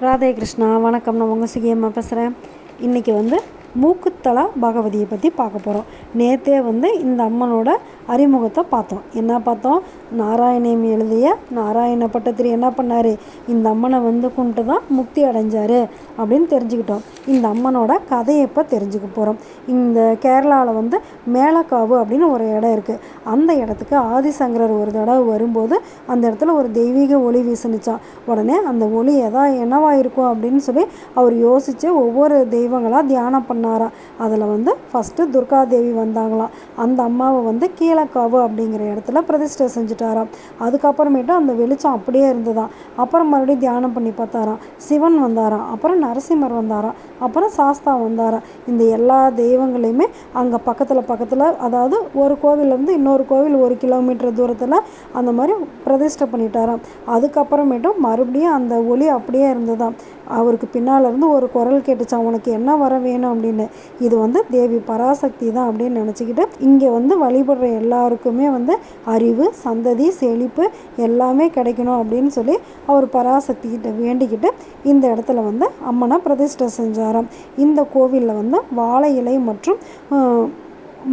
ராதே கிருஷ்ணா வணக்கம். நான் உங்கள் சுகியம்மா பேசுகிறேன் இன்றைக்கி வந்து மூக்குத்தலா பகவதியை பற்றி பார்க்க போகிறோம் நேற்றே வந்து இந்த அம்மனோட அறிமுகத்தை பார்த்தோம். என்ன பார்த்தோம்? நாராயணியம் எழுதிய நாராயண பட்டத்திரி என்ன பண்ணார்? இந்த அம்மனை வந்து கும்பிட்டு தான் முக்தி அடைஞ்சார் அப்படின்னு தெரிஞ்சுக்கிட்டோம். இந்த அம்மனோட கதையை இப்போ தெரிஞ்சுக்க போகிறோம் இந்த கேரளாவில் வந்து மேலக்காவு அப்படின்னு ஒரு இடம் இருக்குது அந்த இடத்துக்கு ஆதிசங்கரர் ஒரு தடவை வரும்போது அந்த இடத்துல ஒரு தெய்வீக ஒளி வீசுனுச்சான் உடனே அந்த ஒளி எதா என்னவாக இருக்கும் அப்படின்னு சொல்லி அவர் யோசித்து ஒவ்வொரு தெய்வங்களாக தியானம் பண்ண பண்ணாராம் அதில் வந்து ஃபஸ்ட்டு துர்காதேவி வந்தாங்களாம். அந்த அம்மாவை வந்து கீழக்காவு அப்படிங்கிற இடத்துல பிரதிஷ்டை செஞ்சுட்டாராம். அதுக்கப்புறமேட்டு அந்த வெளிச்சம் அப்படியே இருந்ததாம். அப்புறம் மறுபடியும் தியானம் பண்ணி பார்த்தாராம். சிவன் வந்தாராம். அப்புறம் நரசிம்மர் வந்தாராம். அப்புறம் சாஸ்தா வந்தாராம். இந்த எல்லா தெய்வங்களையுமே அங்கே பக்கத்தில் பக்கத்தில் அதாவது ஒரு கோவிலேருந்து இன்னொரு கோவில் ஒரு கிலோமீட்டர் தூரத்தில் அந்த மாதிரி பிரதிஷ்டை பண்ணிட்டாராம். அதுக்கப்புறமேட்டும் மறுபடியும் அந்த ஒளி அப்படியே இருந்ததாம். அவருக்கு பின்னால் இருந்து ஒரு குரல் கேட்டுச்சான் உனக்கு என்ன வர வேணும்? அப்படின்னு. இது வந்து தேவி பராசக்தி தான் அப்படின்னு நினச்சிக்கிட்டு இங்கே வந்து வழிபடுற எல்லாருக்குமே வந்து அறிவு சந்ததி செழிப்பு எல்லாமே கிடைக்கணும் அப்படின்னு சொல்லி அவர் பராசக்திகிட்ட வேண்டிக்கிட்டு இந்த இடத்துல வந்து அம்மனை பிரதிஷ்டை செஞ்சாராம். இந்த கோவிலில் வந்து வாழை இலை மற்றும்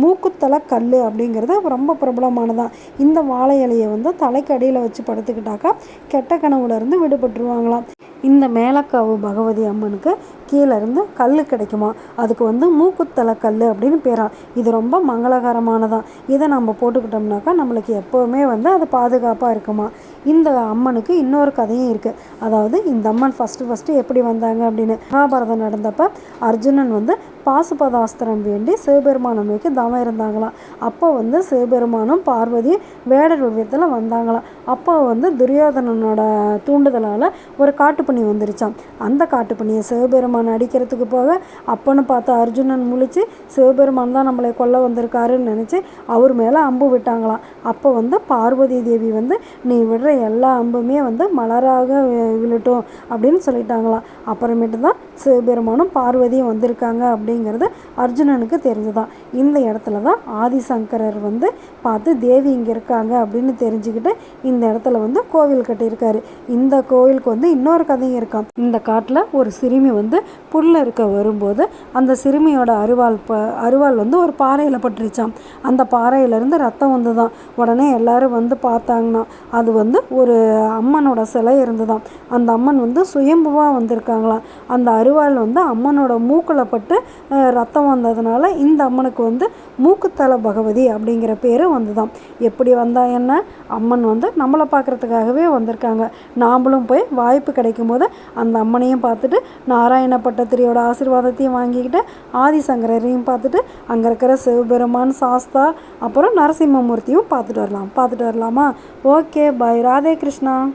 மூக்குத்தலை கல் அப்படிங்கிறது ரொம்ப பிரபலமானதான் இந்த வாழை இலையை வந்து தலைக்கு அடியில் வச்சு படுத்துக்கிட்டாக்கா கெட்ட கனவுலேருந்து விடுபட்டுருவாங்களாம். இந்த மேலக்காவு பகவதி அம்மனுக்கு கீழே இருந்து கல் கிடைக்குமா? அதுக்கு வந்து மூக்குத்தலை கல் அப்படின்னு பேரா. இது ரொம்ப மங்களகரமானதான் இதை நம்ம போட்டுக்கிட்டோம்னாக்கா நம்மளுக்கு எப்போவுமே வந்து அது பாதுகாப்பாக இருக்குமா? இந்த அம்மனுக்கு இன்னொரு கதையும் இருக்குது அதாவது இந்த அம்மன் ஃபஸ்ட்டு ஃபஸ்ட்டு எப்படி வந்தாங்க அப்படின்னு. மகாபாரதம் நடந்தப்போ அர்ஜுனன் வந்து பாசுபதாஸ்திரம் வேண்டி சிவபெருமானை நோக்கி தவம் இருந்தாங்களாம் அப்போ வந்து சிவபெருமானும் பார்வதியும் வேடர் உருவத்தில் வந்தாங்களாம் அப்போ வந்து துரியோதனனோட தூண்டுதலால் ஒரு காட்டுப்பணி வந்துருச்சான் அந்த காட்டுப்பணியை சிவபெருமான் அடிக்கிறதுக்கு போக அப்பன்னு பார்த்து அர்ஜுனன் முழிச்சு சிவபெருமான் தான் நம்மளை கொல்ல வந்திருக்காருன்னு நினச்சி அவர் மேலே அம்பு விட்டாங்களாம். அப்போ வந்து பார்வதி தேவி வந்து நீ விடுற எல்லா அம்புமே வந்து மலராக விழட்டும் அப்படின்னு சொல்லிட்டாங்களாம். அப்புறமேட்டு தான் சிவபெருமானும் பார்வதியும் வந்திருக்காங்க அப்படிங்கிறது அர்ஜுனனுக்கு தெரிஞ்சுதான். இந்த இடத்துல தான் ஆதிசங்கரர் வந்து பார்த்து தேவி இங்கே இருக்காங்க அப்படின்னு தெரிஞ்சுக்கிட்டு இந்த இடத்துல வந்து கோவில் கட்டியிருக்காரு. இந்த கோவிலுக்கு வந்து இன்னொரு கதையும் இருக்கான் இந்த காட்டில் ஒரு சிறுமி வந்து புல்ல இருக்க வரும்போது அந்த சிறுமியோட அருவாள் ப அருவாள் வந்து ஒரு பாறையில் பட்டுருச்சாம். அந்த பாறையிலேருந்து ரத்தம் வந்துதான் உடனே எல்லாரும் வந்து பார்த்தாங்கன்னா அது வந்து ஒரு அம்மனோட சிலை இருந்துதான் அந்த அம்மன் வந்து சுயம்புவாக வந்திருக்காங்களாம். அந்த அருவாள் வந்து அம்மனோட மூக்கில் பட்டு ரத்தம் வந்ததுனால இந்த அம்மனுக்கு வந்து மூக்குத்தலை பகவதி அப்படிங்கிற பேர் வந்துதான் எப்படி வந்தா என்ன? அம்மன் வந்து நம்மளை பார்க்குறதுக்காகவே வந்திருக்காங்க. நாமளும் போய் வாய்ப்பு கிடைக்கும் போது அந்த அம்மனையும் பார்த்துட்டு நாராயண பட்டத்திரியோட ஆசீர்வாதத்தையும் வாங்கிக்கிட்டு ஆதிசங்கரையும் பார்த்துட்டு அங்கே இருக்கிற சிவபெருமான் சாஸ்தா அப்புறம் நரசிம்மமூர்த்தியும் பார்த்துட்டு வரலாம். பார்த்துட்டு வரலாமா? Okay bye Radhe Krishna.